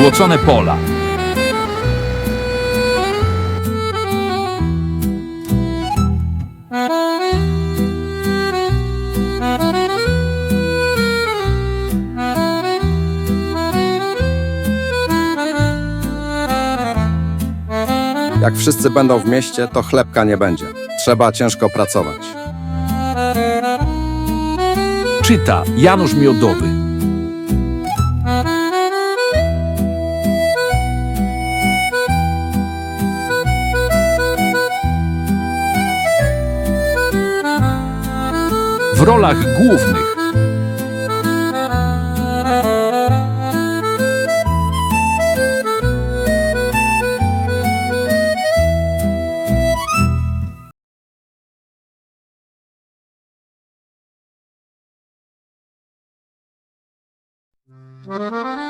złocone pola. Jak wszyscy będą w mieście, to chlebka nie będzie. Trzeba ciężko pracować. Czyta Janusz Miodowy. W rolach głównych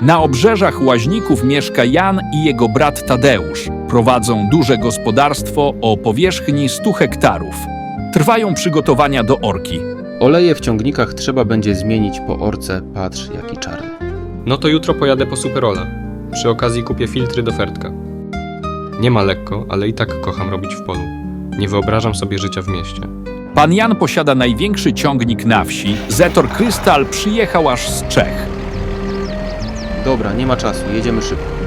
Na obrzeżach Łaźników mieszka Jan i jego brat Tadeusz. Prowadzą duże gospodarstwo o powierzchni 100 hektarów. Trwają przygotowania do orki. Oleje w ciągnikach trzeba będzie zmienić po orce, patrz jaki czarny. No to jutro pojadę po Superola. Przy okazji kupię filtry do fertka. Nie ma lekko, ale i tak kocham robić w polu. Nie wyobrażam sobie życia w mieście. Pan Jan posiada największy ciągnik na wsi. Zetor Krystal przyjechał aż z Czech. Dobra, nie ma czasu, jedziemy szybko.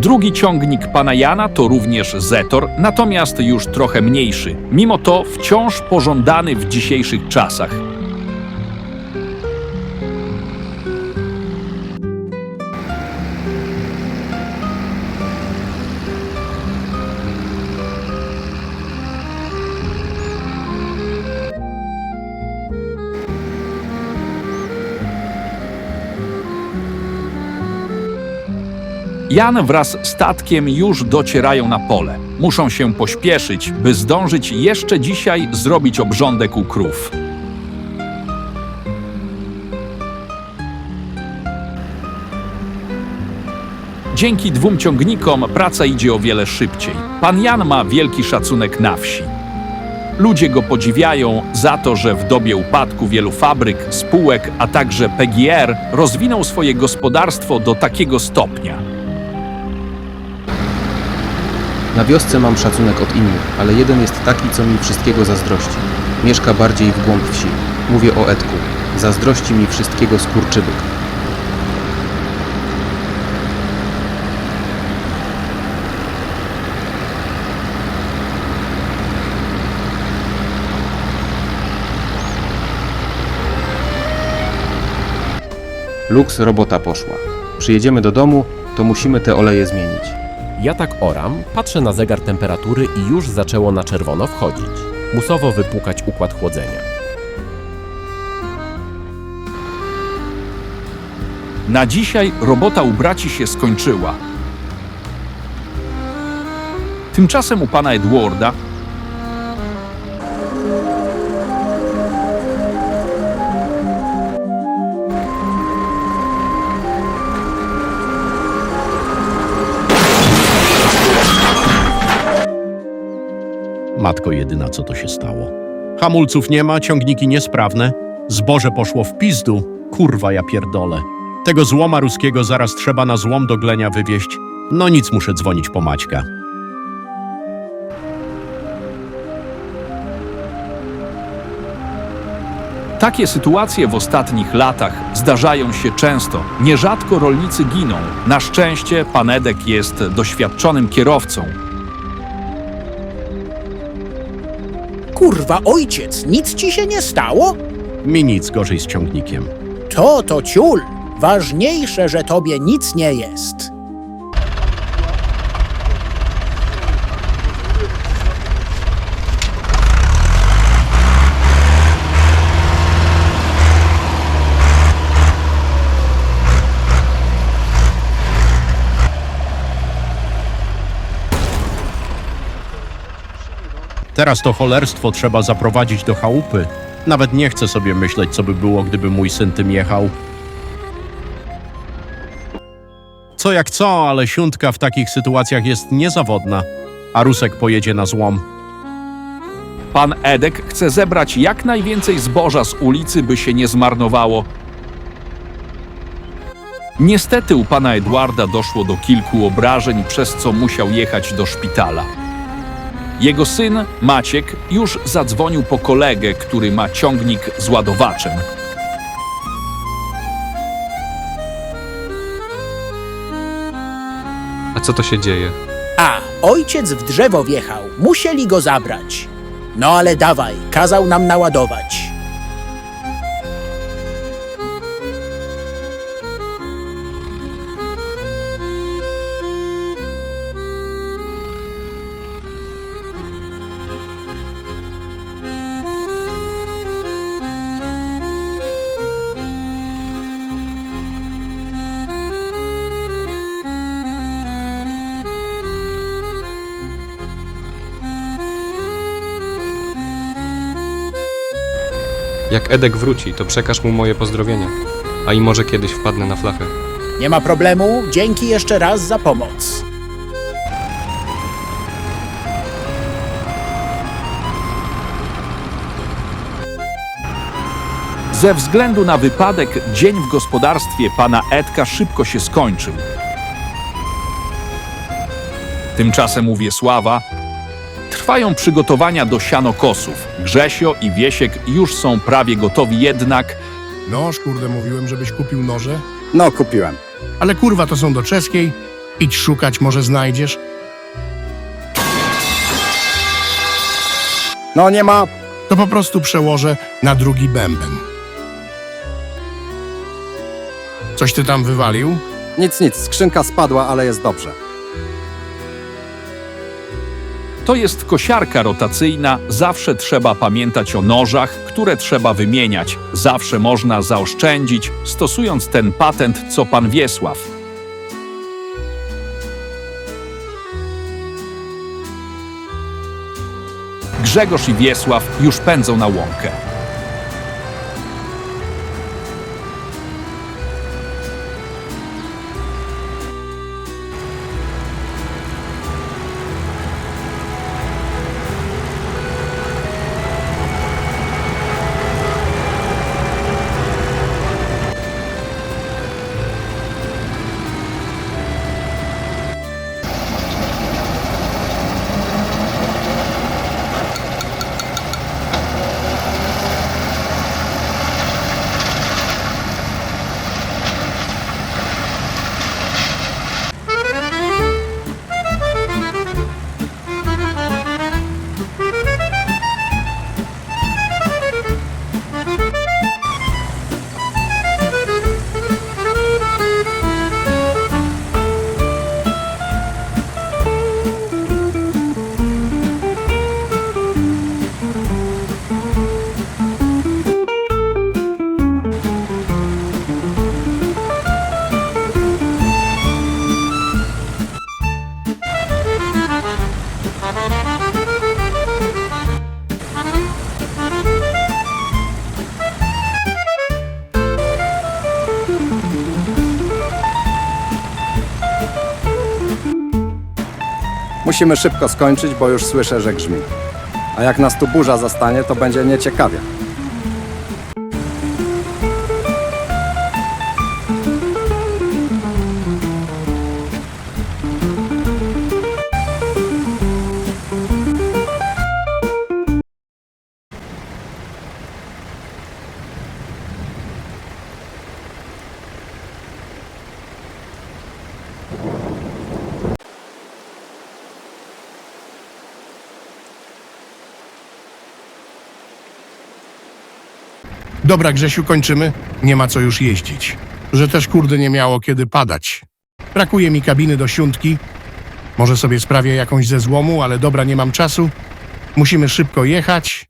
Drugi ciągnik pana Jana to również Zetor, natomiast już trochę mniejszy. Mimo to wciąż pożądany w dzisiejszych czasach. Jan wraz z statkiem już docierają na pole. Muszą się pośpieszyć, by zdążyć jeszcze dzisiaj zrobić obrządek u krów. Dzięki dwóm ciągnikom praca idzie o wiele szybciej. Pan Jan ma wielki szacunek na wsi. Ludzie go podziwiają za to, że w dobie upadku wielu fabryk, spółek, a także PGR rozwinął swoje gospodarstwo do takiego stopnia. Na wiosce mam szacunek od innych, ale jeden jest taki, co mi wszystkiego zazdrości. Mieszka bardziej w głąb wsi. Mówię o Edku. Zazdrości mi wszystkiego skurczybyk. Lux robota poszła. Przyjedziemy do domu, to musimy te oleje zmienić. Ja tak oram, patrzę na zegar temperatury i już zaczęło na czerwono wchodzić. Musowo wypłukać układ chłodzenia. Na dzisiaj robota u braci się skończyła. Tymczasem u pana Edwarda Matko jedyna, co to się stało. Hamulców nie ma, ciągniki niesprawne, zboże poszło w pizdu, kurwa ja pierdolę. Tego złoma ruskiego zaraz trzeba na złom do Glenia wywieźć. No nic, muszę dzwonić po Maćka. Takie sytuacje w ostatnich latach zdarzają się często. Nierzadko rolnicy giną. Na szczęście pan Edek jest doświadczonym kierowcą. Kurwa, ojciec, nic ci się nie stało? Mi nic gorzej z ciągnikiem. To to ciul. Ważniejsze, że tobie nic nie jest. Teraz to cholerstwo trzeba zaprowadzić do chałupy. Nawet nie chcę sobie myśleć, co by było, gdyby mój syn tym jechał. Co jak co, ale siuntka w takich sytuacjach jest niezawodna, a Rusek pojedzie na złom. Pan Edek chce zebrać jak najwięcej zboża z ulicy, by się nie zmarnowało. Niestety u pana Edwarda doszło do kilku obrażeń, przez co musiał jechać do szpitala. Jego syn, Maciek, już zadzwonił po kolegę, który ma ciągnik z ładowaczem. A co to się dzieje? A, ojciec w drzewo wjechał. Musieli go zabrać. No ale dawaj, kazał nam naładować. Jak Edek wróci, to przekaż mu moje pozdrowienia. A i może kiedyś wpadnę na flachę. Nie ma problemu, dzięki jeszcze raz za pomoc. Ze względu na wypadek, dzień w gospodarstwie pana Edka szybko się skończył. Tymczasem u Wiesława trwają przygotowania do sianokosów. Grzesio i Wiesiek już są prawie gotowi, jednak Noż, kurde, mówiłem, żebyś kupił noże. No, kupiłem. Ale kurwa, to są do czeskiej. Idź szukać, może znajdziesz. No, nie ma. To po prostu przełożę na drugi bęben. Coś ty tam wywalił? Nic, nic. Skrzynka spadła, ale jest dobrze. To jest kosiarka rotacyjna. Zawsze trzeba pamiętać o nożach, które trzeba wymieniać. Zawsze można zaoszczędzić, stosując ten patent, co pan Wiesław. Grzegorz i Wiesław już pędzą na łąkę. Musimy szybko skończyć, bo już słyszę, że grzmi. A jak nas tu burza zastanie, to będzie nieciekawie. Dobra, Grzesiu, kończymy. Nie ma co już jeździć. Że też kurde nie miało kiedy padać. Brakuje mi kabiny do siódmki. Może sobie sprawię jakąś ze złomu, ale dobra, nie mam czasu. Musimy szybko jechać.